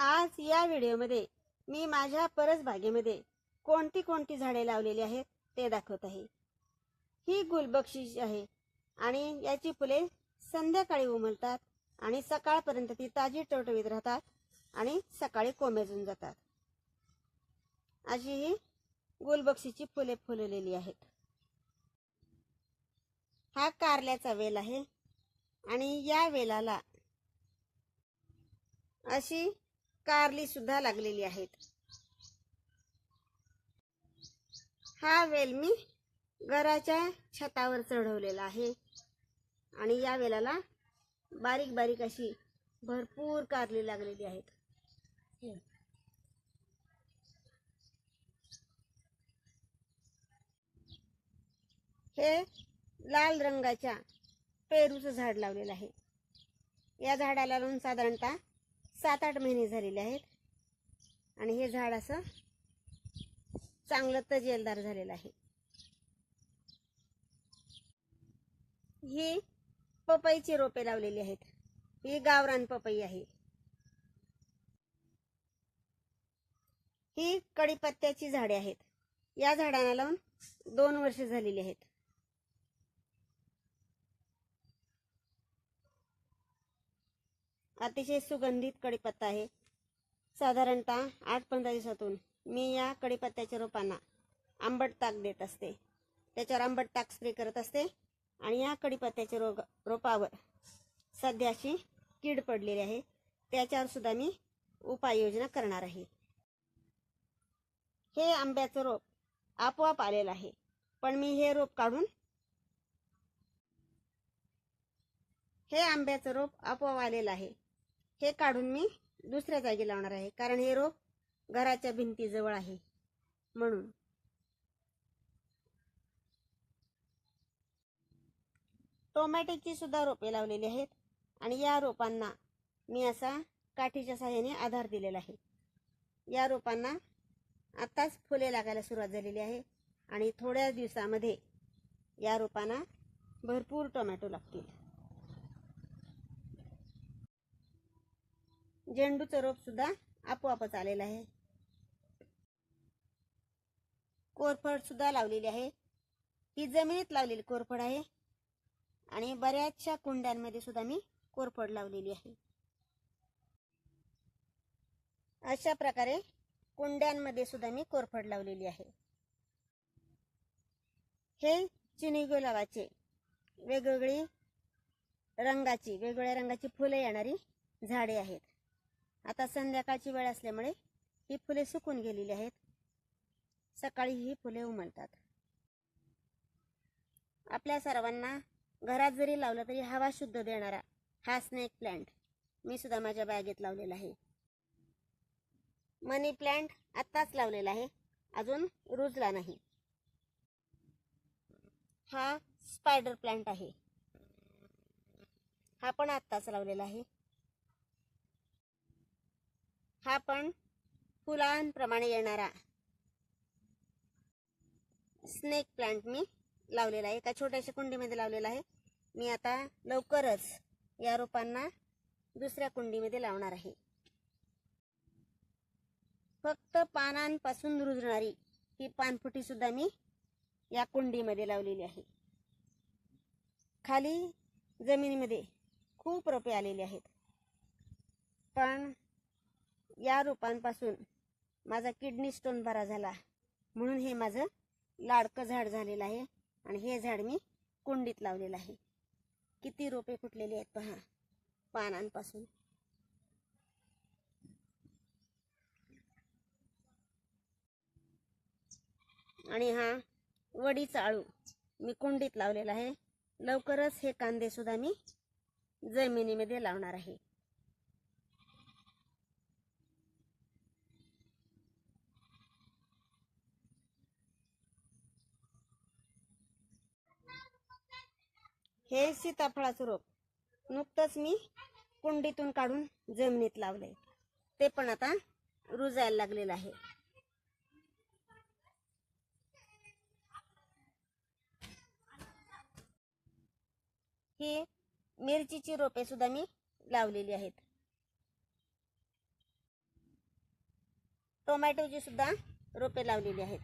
आज या व्हिडिओमध्ये मी माझ्या परसबागेमध्ये कोणती कोणती झाडे लावलेली आहेत ते दाखवत आहे. ही गुलबक्षी आहे आणि याची फुले संध्याकाळी उमलतात आणि सकाळपर्यंत ती ताजी टवटवीत राहतात आणि सकाळी कोमेजून जातात. अशी ही गुलबक्षीची फुले फुललेली आहेत. हा कारल्याचा वेल आहे आणि या वेलाला अशी कारली सुद्धा लागलेली आहेत. हा वेल मी घराच्या छतावर चढवलेला आहे. आणि या वेलाला बारीक बारीक अशी भरपूर कारली लागलेली आहेत. हे. लाल रंगाच्या पेरूचं झाड लावलेलं आहे. या झाडाला लावून साधारणतः सात आठ महिने झालेले आहेत. आणि हे झाड असं चांगलं तजेलदार झालेलं आहे. ही पपईची रोपे लावलेली आहेत. ही गावरान पपई आहे. ही कडीपत्त्याची झाडे आहेत. या झाडांना लावून दोन वर्ष झालेली आहेत. अतिशय सुगंधित कडीपत्ता आहे. साधारणतः आठ पंधरा दिवसातून मी या कडीपत्त्याच्या रोपांना आंबट ताक देत असते. त्याच्यावर आंबट ताक स्प्रे करत असते आणि या कडीपत्त्याच्या रोग रोपावर सध्याशी कीड पडलेली आहे. त्याच्यावर सुद्धा मी उपाययोजना करणार आहे. हे आंब्याचं रोप आपोआप आलेलं आहे. पण मी हे रोप काढून हे आंब्याचं रोप आपोआप आलेलं आहे. हे काढून मी दुसऱ्या जागी लावणार आहे. कारण हे रोप घराच्या भिंतीजवळ आहे. म्हणून. टोमॅटोची सुद्धा रोपे लावलेली आहेत. आणि या रोपांना मी असा काठीच्या साह्याने आधार दिलेला आहे. या रोपांना आत्ताच फुले लागायला सुरुवात झालेली आहे. आणि थोड्या दिवसामध्ये या रोपांना भरपूर टोमॅटो लागतील. झेंडूचं रोप सुद्धा आपोआपच आलेलं आहे. कोरफड सुद्धा लावलेली आहे. ही जमिनीत लावलेली कोरफड आहे. आणि बऱ्याचशा कुंड्यांमध्ये सुद्धा मी कोरफड लावलेली आहे. अशा प्रकारे कुंड्यांमध्ये सुद्धा मी कोरफड लावलेली आहे. हे चिनी गुलाबाचे वेगवेगळी रंगाची वेगवेगळ्या रंगाची फुले येणारी झाडे आहेत. आता संध्याकाळची वेळ असल्यामुळे ही फुले सुकून गेलेली आहेत. सकाळी ही फुले उमलतात. आपल्या सर्वांना घरात जरी लावलं तरी हवा शुद्ध देणारा हा स्नेक प्लांट मी सुद्धा माझ्या बॅगेत लावलेला आहे. मनी प्लांट आत्ताच लावलेला आहे. अजून रुजला नाही. हा स्पायडर प्लांट आहे. हा पण आत्ताच लावलेला आहे. हा पण फुलांप्रमाणे येणारा स्नेक प्लांट मी लावलेला आहे. एका छोट्याशा कुंडीमध्ये लावलेला आहे. मी आता लवकरच या रोपांना दुसऱ्या कुंडीमध्ये लावणार आहे. फक्त पानांपासून रुजणारी ही पानफुटी सुद्धा मी या कुंडीमध्ये लावलेली आहे. खाली जमिनीमध्ये खूप रोपे आलेली आहेत. पण या रोपांपासून माझा किडनी स्टोन बरा झाला. म्हणून हे माझं लाडकं झाड झालेलं आहे आणि हे झाड मी कुंडीत लावलेलं आहे. किती रोपे फुटलेली आहेत पहा पानांपासून. आणि हा वडीचा आळू मी कुंडीत लावलेला आहे. लवकरच हे कांदे सुद्धा मी जमिनीमध्ये लावणार आहे. हे सीताफळाचं रोप नुकतंच मी कुंडीतून काढून जमिनीत लावलंय. ते पण आता रुजायला लागलेलं आहे. ही मिरचीची रोपे सुद्धा मी लावलेली आहेत. टोमॅटोची सुद्धा रोपे लावलेली आहेत.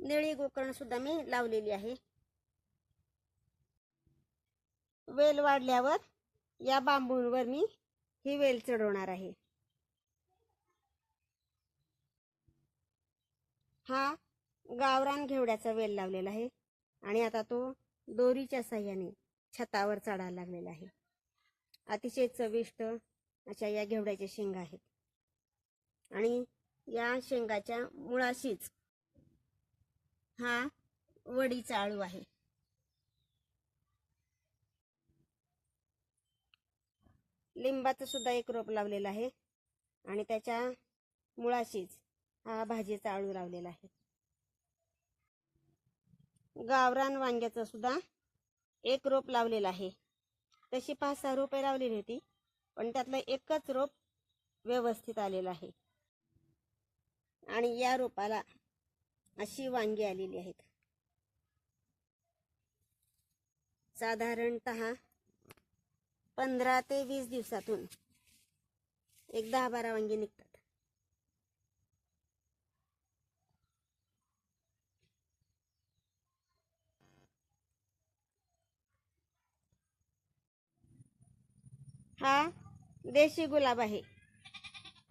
निळी गोकर्ण सुद्धा मी लावलेली आहे. वेल वाढल्यावर या बांबूंवर मी ही वेल चढवणार आहे. हा गावरान घेवड्याचा वेल लावलेला आहे आणि आता तो दोरीच्या साह्याने छतावर चढायला लागलेला आहे. अतिशय चविष्ट अशा या घेवड्याच्या शेंगा आहेत. आणि या शेंगाच्या मुळाशीच हा वडीचा आळू आहे. लिंबाचं सुद्धा एक रोप लावलेलं आहे आणि त्याच्या मुळाशीच हा भाजीचा आळू लावलेला आहे. गावरान वांग्याचं सुद्धा एक रोप लावलेलं आहे. तशी पाच सहा रोपे लावलेली होती पण त्यातलं एकच रोप व्यवस्थित आलेलं आहे. आणि या रोपाला अशी वांगी आलेली आहेत. साधारणत पंधरा ते वीस दिवसातून एक दहा बारा वांगी निघतात. हा देशी गुलाब आहे.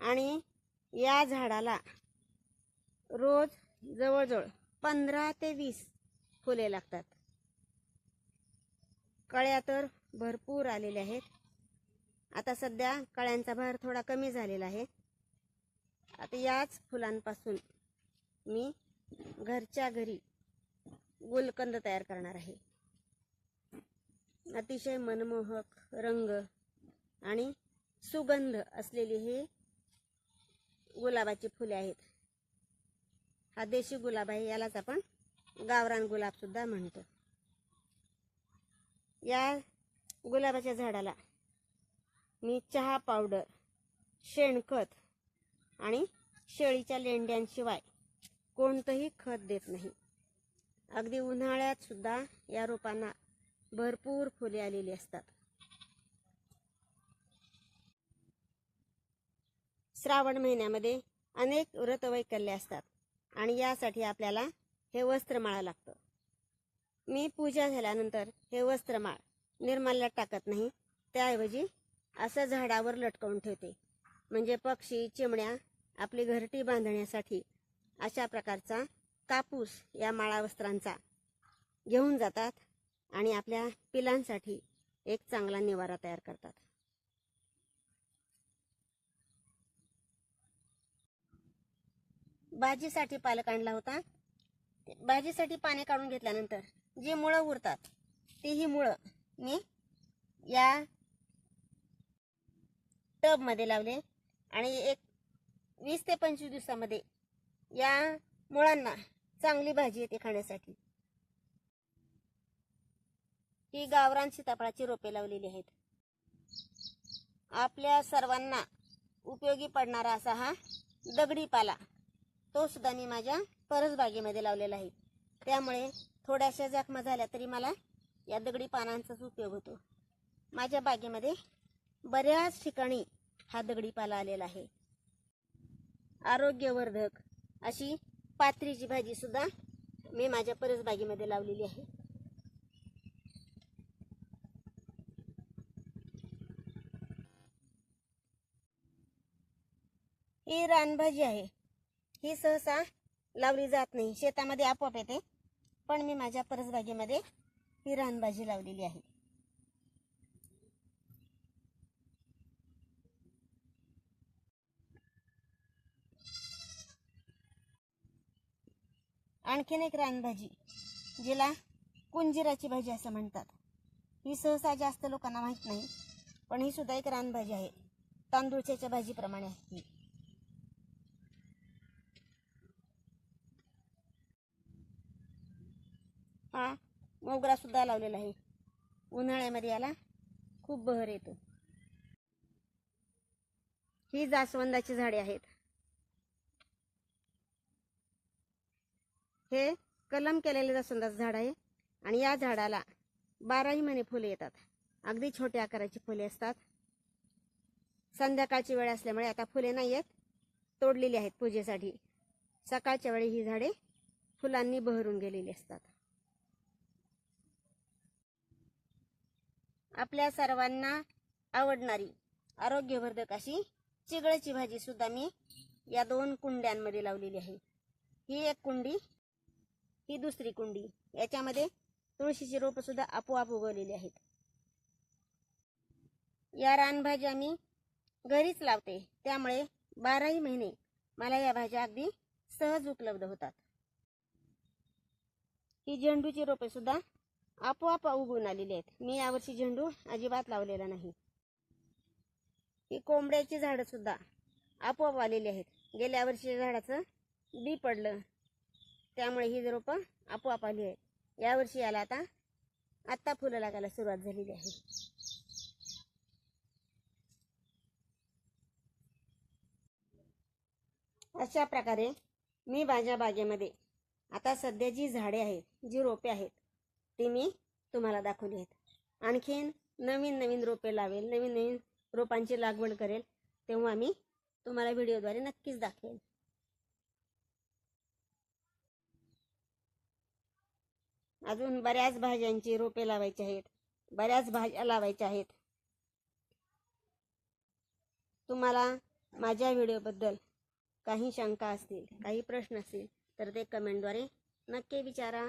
आणि या झाडाला रोज जवळजवळ पंधरा ते वीस फुले लागतात. कळ्या तर भरपूर आलेल्या आहेत. आता सध्या कळ्यांचा भार थोडा कमी झालेला आहे. आता याच फुलांपासून मी घरच्या घरी गुलकंद तयार करणार आहे. अतिशय मनमोहक रंग आणि सुगंध असलेली हे गुलाबाची फुले आहेत. हा देशी गुलाब आहे यालाच आपण गावरान गुलाब सुद्धा म्हणतो. या गुलाबाच्या झाडाला मी चहा पावडर शेणखत आणि शेळीच्या लेंड्यांशिवाय कोणतंही खत देत नाही. अगदी उन्हाळ्यात सुद्धा या रोपांना भरपूर फुले आलेली असतात. श्रावण महिन्यामध्ये अनेक व्रतवैकल्य असतात. आणि यासाठी आपल्याला हे वस्त्रमाळा लागतं. मी पूजा झाल्यानंतर हे वस्त्रमाळ निर्माल्यात टाकत नाही. त्याऐवजी असं झाडावर लटकवून ठेवते. म्हणजे पक्षी चिमण्या आपली घरटी बांधण्यासाठी अशा प्रकारचा कापूस या माळा वस्त्रांचा घेऊन जातात आणि आपल्या पिलांसाठी एक चांगला निवारा तयार करतात. भाजीसाठी पालक आणला होता. भाजीसाठी पाणी काढून घेतल्यानंतर जी मुळं उरतात ती ही मुळं मी या टबमध्ये लावले आणि एक वीस ते पंचवीस दिवसामध्ये या मुळांना चांगली भाजी येते खाण्यासाठी. ही गावरान सीताफळाची रोपे लावलेली आहेत. आपल्या सर्वांना उपयोगी पडणारा असा हा दगडी पाला तो सुद्धा मी माझ्या परसबागेमध्ये लावलेला आहे. त्यामुळे थोड्याशा जखमा झाल्या तरी मला या दगडी पानांचाच उपयोग होतो. माझ्या बागेमध्ये बऱ्याच ठिकाणी हा दगडी पाला आलेला आहे. आरोग्यवर्धक अशी पात्रीची भाजी सुद्धा मी माझ्या परसबागेमध्ये लावलेली आहे. ही रानभाजी आहे. ही सहसा लावली जात नाही. शेतामध्ये आपोआप येते. पण मी माझ्या परसबागेमध्ये ही रानभाजी लावलेली आहे. आणखीन एक रानभाजी जिला कुंजिराची भाजी असं म्हणतात. ही सहसा जास्त लोकांना माहीत नाही पण ही सुद्धा एक रानभाजी आहे. तांदूळच्या भाजीप्रमाणे आहे हा मोगरासुद्धा लावलेला आहे. उन्हाळ्यामध्ये याला खूप बहर येतो. ही जास्वंदाची झाडे आहेत. हे कलम केलेले जास्वंदाचं झाड आहे आणि या झाडाला बाराही महिने फुले येतात. अगदी छोट्या आकाराची फुले असतात. संध्याकाळची वेळ असल्यामुळे आता फुले नाही आहेत तोडलेली आहेत पूजेसाठी. सकाळच्या वेळी ही झाडे फुलांनी बहरून गेलेली असतात. आपल्या सर्वांना आवडणारी आरोग्यवर्धक अशी चिगळ्याची भाजी सुद्धा मी या दोन कुंड्यांमध्ये लावलेली आहे. ही एक कुंडी ही दुसरी कुंडी. याच्यामध्ये तुळशीची रोपं सुद्धा आपोआप उगवलेली आहेत. या रानभाज्या मी घरीच लावते. त्यामुळे बाराही महिने मला या भाज्या अगदी सहज उपलब्ध होतात. ही झेंडूची रोपे सुद्धा आपोआप उगून आलेले आहेत. मी यावर्षी झेंडू अजिबात लावलेला नाही. ही कोंबड्याची झाडं सुद्धा आपोआप आलेली आहेत. गेल्या वर्षी झाडाचं बी पडलं. त्यामुळे ही रोपं आपोआप आली आहेत. यावर्षी याला आता आत्ता फुलं लागायला सुरुवात झालेली आहे. अशा प्रकारे मी माझ्या बागेमध्ये आता सध्या जी झाडे आहेत जी रोपे आहेत ती मी तुम्हाला दाखवली आहेत. आणखीन नवीन नवीन रोपे लावेल नवीन नवीन रोपांची लागवड करेल तेव्हा मी तुम्हाला व्हिडिओद्वारे नक्कीच दाखवेल. अजून बऱ्याच भाज्यांची रोपे लावायची आहेत बऱ्याच भाज्या लावायच्या आहेत. तुम्हाला माझ्या व्हिडिओबद्दल काही शंका असतील काही प्रश्न असतील तर ते कमेंटद्वारे नक्की विचारा.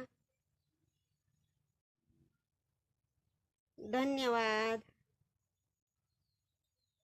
धन्यवाद.